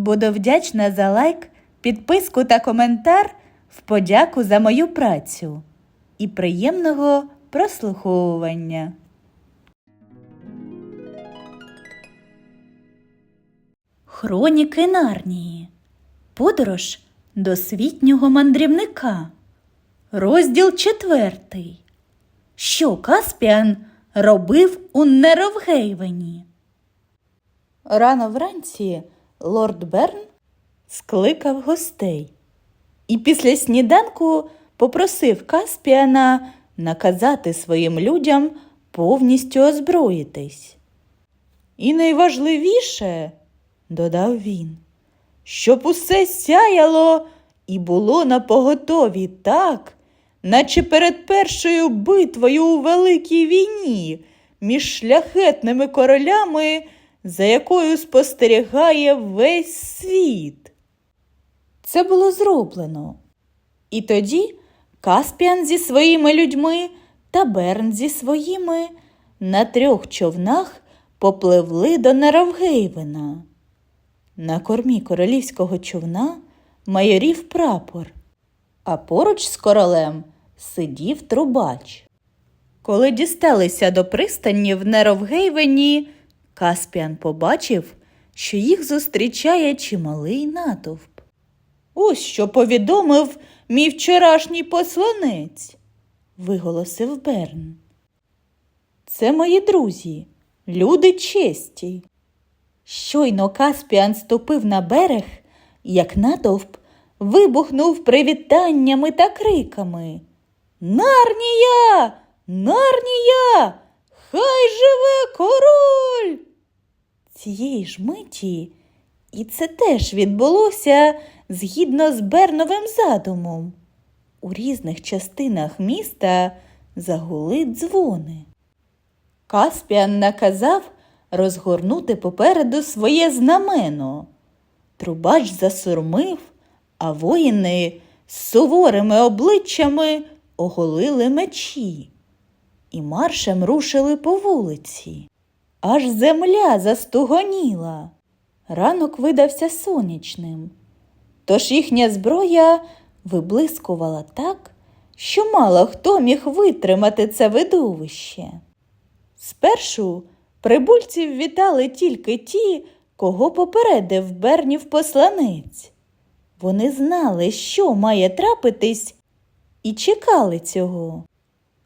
Буду вдячна за лайк, підписку та коментар в подяку за мою працю і приємного прослуховування. Хроніки Нарнії. Подорож досвітнього мандрівника. Розділ четвертий. Що Каспіан робив у Неровгейвені? Рано вранці лорд Берн скликав гостей і після сніданку попросив Каспіана наказати своїм людям повністю озброїтись. І найважливіше, додав він, щоб усе сяяло і було на поготові так, наче перед першою битвою у Великій війні між шляхетними королями, за якою спостерігає весь світ. Це було зроблено. І тоді Каспіан зі своїми людьми та Берн зі своїми на трьох човнах попливли до Неравгейвена. На кормі королівського човна майорів прапор, а поруч з королем сидів трубач. Коли дісталися до пристані в Неровгейвені, Каспіан побачив, що їх зустрічає чималий натовп. Ось що повідомив мій вчорашній посланець, виголосив Берн. Це мої друзі, люди честі. Щойно Каспіан ступив на берег, як натовп вибухнув привітаннями та криками. Нарнія! Нарнія! Хай живе король! Цієї ж миті, і це теж відбулося згідно з Берновим задумом. У різних частинах міста загули дзвони. Каспіан наказав розгорнути попереду своє знамено. Трубач засурмив, а воїни з суворими обличчями оголили мечі і маршем рушили по вулиці. Аж земля застугоніла. Ранок видався сонячним, тож їхня зброя виблискувала так, що мало хто міг витримати це видовище. Спершу прибульців вітали тільки ті, кого попередив Бернів посланець. Вони знали, що має трапитись, і чекали цього.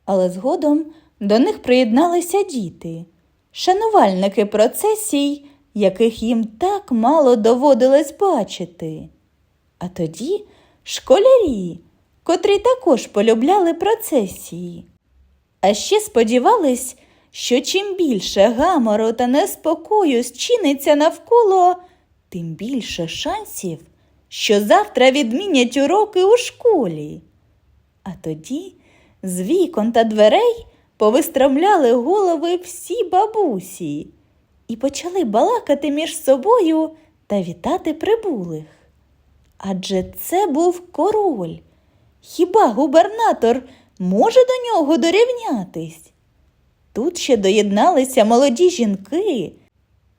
Але згодом до них приєдналися діти, шанувальники процесій, яких їм так мало доводилось бачити. А тоді школярі, котрі також полюбляли процесії. А ще сподівались, що чим більше гамору та неспокою зчиниться навколо, тим більше шансів, що завтра відмінять уроки у школі. А тоді з вікон та дверей повистромляли голови всі бабусі і почали балакати між собою та вітати прибулих. Адже це був король. Хіба губернатор може до нього дорівнятись? Тут ще доєдналися молоді жінки.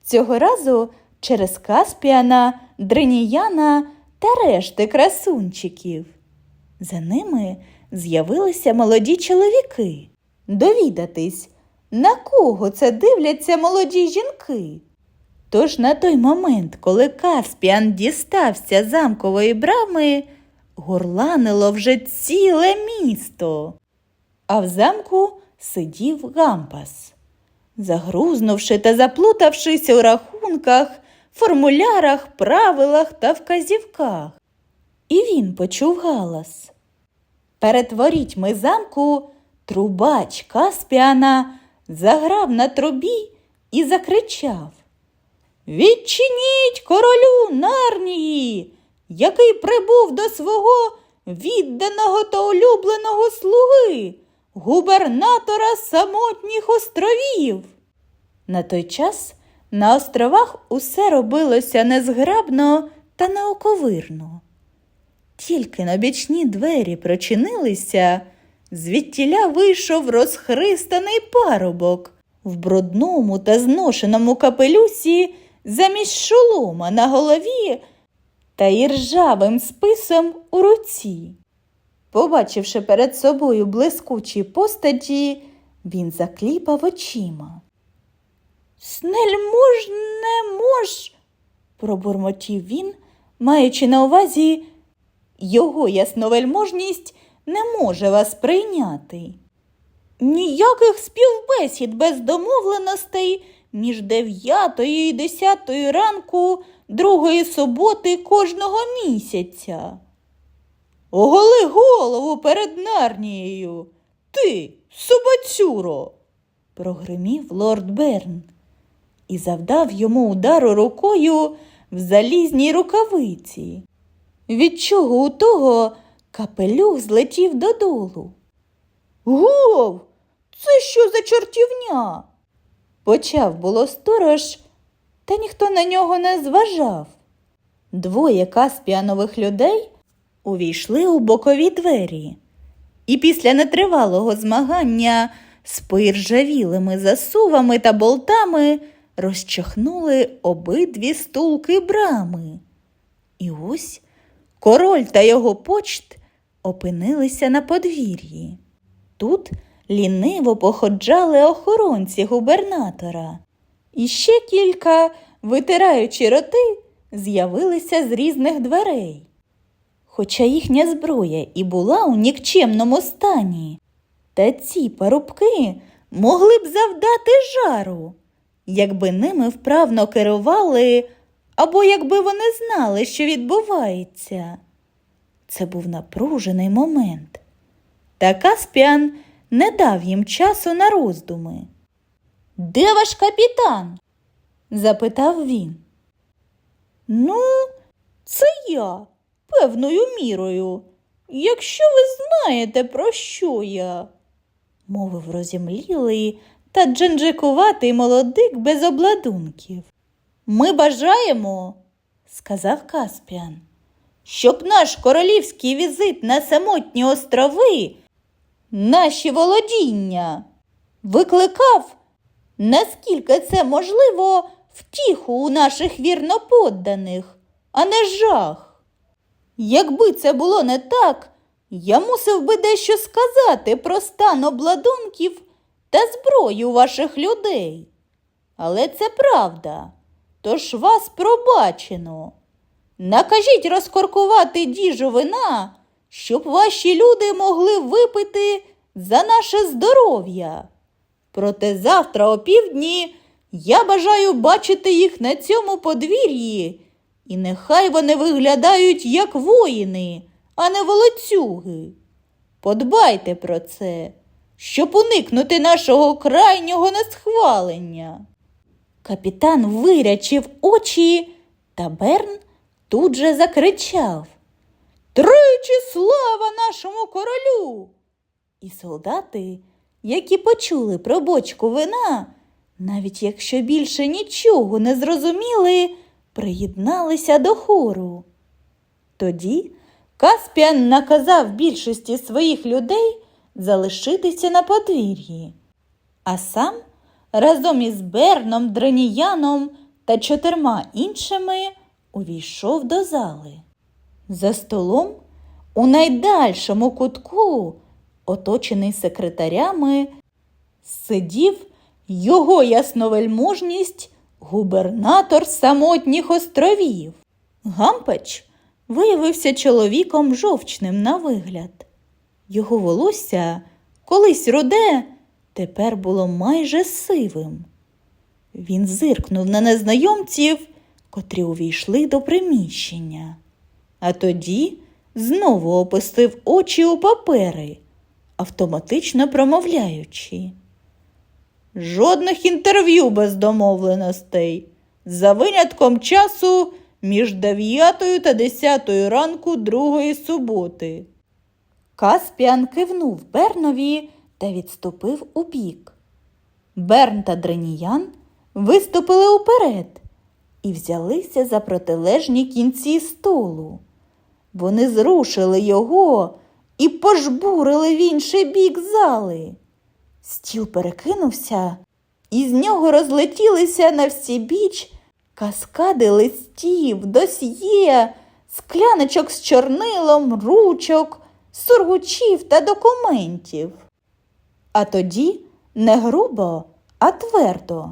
Цього разу через Каспіана, Дринияна та решти красунчиків. За ними з'явилися молоді чоловіки. Довідатись, на кого це дивляться молоді жінки. Тож на той момент, коли Каспіан дістався замкової брами, горланило вже ціле місто. А в замку сидів Гампас. Загрузнувши та заплутавшись у рахунках, формулярах, правилах та вказівках. І він почув галас. Перед ми замку трубач Каспіана заграв на трубі і закричав Відчиніть королю Нарнії, який прибув до свого відданого та улюбленого слуги, губернатора самотніх островів. На той час на островах усе робилося незграбно та неоковирно. Тільки на бічні двері прочинилися, звідтіля вийшов розхристаний парубок в брудному та зношеному капелюсі замість шолома на голові та іржавим списом у руці. Побачивши перед собою блискучі постаті, він закліпав очима. Снельмож не мож, пробурмотів він, маючи на увазі, його ясновельможність не може вас прийняти. Ніяких співбесід без домовленостей між дев'ятою і десятою ранку другої суботи кожного місяця. Оголи голову перед Нарнією. Ти, собацюро, прогримів лорд Берн і завдав йому удару рукою в залізній рукавиці, від чого у того капелюх злетів додолу. Гов, це що за чортівня? Почав було сторож, та ніхто на нього не зважав. Двоє каспіанових людей увійшли у бокові двері, і після нетривалого змагання з поіржавілими засувами та болтами розчахнули обидві стулки брами. І ось король та його почт опинилися на подвір'ї. Тут ліниво походжали охоронці губернатора. І ще кілька, витираючи роти, з'явилися з різних дверей. Хоча їхня зброя і була у нікчемному стані, та ці парубки могли б завдати жару, якби ними вправно керували, або якби вони знали, що відбувається. Це був напружений момент. Та Каспіан не дав їм часу на роздуми. Де ваш капітан? запитав він. Ну, це я, певною мірою, якщо ви знаєте, про що я, мовив розімлілий та джанджикуватий молодик без обладунків. Ми бажаємо, сказав Каспіан, щоб наш королівський візит на самотні острови, наші володіння, викликав, наскільки це можливо, втіху у наших вірноподданих, а не жах. Якби це було не так, я мусив би дещо сказати про стан обладунків та зброю ваших людей. Але це правда, тож вас пробачено. Накажіть розкоркувати діжу вина, щоб ваші люди могли випити за наше здоров'я. Проте завтра опівдні я бажаю бачити їх на цьому подвір'ї, і нехай вони виглядають як воїни, а не волоцюги. Подбайте про це, щоб уникнути нашого крайнього несхвалення. Капітан вирячив очі, та Берн тут же закричав Тричі слава нашому королю! І солдати, які почули про бочку вина, навіть якщо більше нічого не зрозуміли, приєдналися до хору. Тоді Каспіан наказав більшості своїх людей залишитися на подвір'ї, а сам разом із Берном, Дреніяном та чотирма іншими увійшов до зали. За столом у найдальшому кутку, оточений секретарями, сидів його ясновельможність губернатор самотніх островів. Гампач виявився чоловіком жовчним на вигляд. Його волосся, колись руде, тепер було майже сивим. Він зиркнув на незнайомців, котрі увійшли до приміщення, а тоді знову опустив очі у папери, автоматично промовляючи. Жодних інтерв'ю без домовленостей. За винятком часу між 9 та 10 ранку другої суботи. Каспіан кивнув Бернові та відступив у бік. Берн та Дреніян виступили уперед і взялися за протилежні кінці столу. Вони зрушили його і пожбурили в інший бік зали. Стіл перекинувся, і з нього розлетілися на всі біч Каскади листів, досьє, скляночок з чорнилом, ручок, сургучів та документів. А тоді не грубо, а твердо,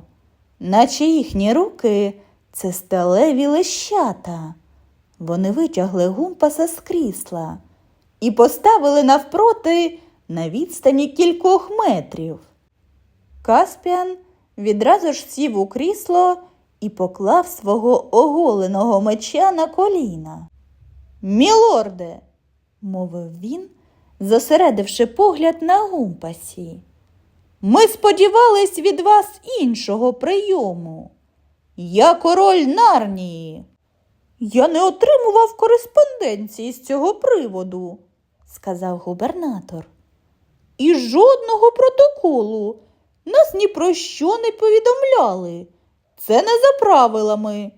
наче їхні руки це сталеві лещата. Вони витягли гумпаса з крісла і поставили навпроти на відстані кількох метрів. Каспіан відразу ж сів у крісло і поклав свого оголеного меча на коліна. Мілорде, мовив він, зосередивши погляд на гумпасі. Ми сподівались від вас іншого прийому. Я король Нарнії. Я не отримував кореспонденції з цього приводу, сказав губернатор. І жодного протоколу нас ні про що не повідомляли. Це не за правилами.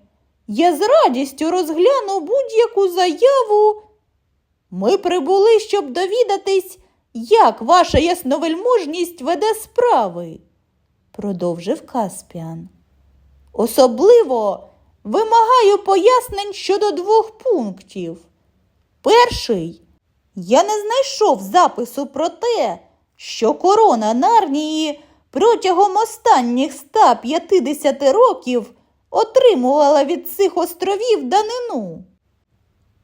Я з радістю розгляну будь-яку заяву. Ми прибули, щоб довідатись, як ваша ясновельможність веде справи, продовжив Каспіан. Особливо вимагаю пояснень щодо двох пунктів. Перший, я не знайшов запису про те, що корона Нарнії протягом останніх 150 років отримувала від цих островів данину.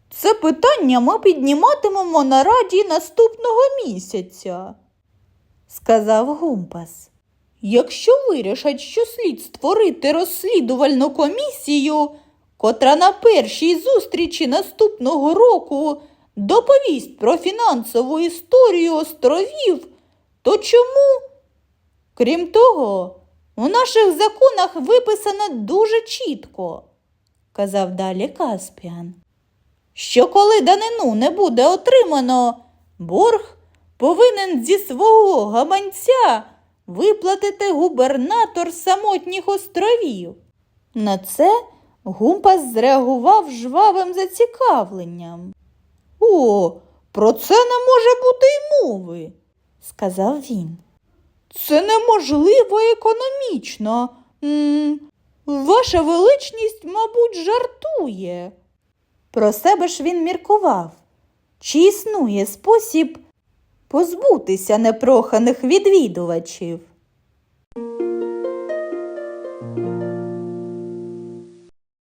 Це питання ми підніматимемо на раді наступного місяця, сказав Гумпас. Якщо вирішать, що слід створити розслідувальну комісію, котра на першій зустрічі наступного року доповість про фінансову історію островів, то чому? Крім того, у наших законах виписано дуже чітко, казав далі Каспіан, що коли данину не буде отримано, борг повинен зі свого гаманця виплатити губернатор самотніх островів. На це Гумпас зреагував жвавим зацікавленням. О, про це не може бути й мови, сказав він. Це неможливо економічно. М, Ваша величність, мабуть, жартує. Про себе ж він міркував. Чи існує спосіб позбутися непроханих відвідувачів?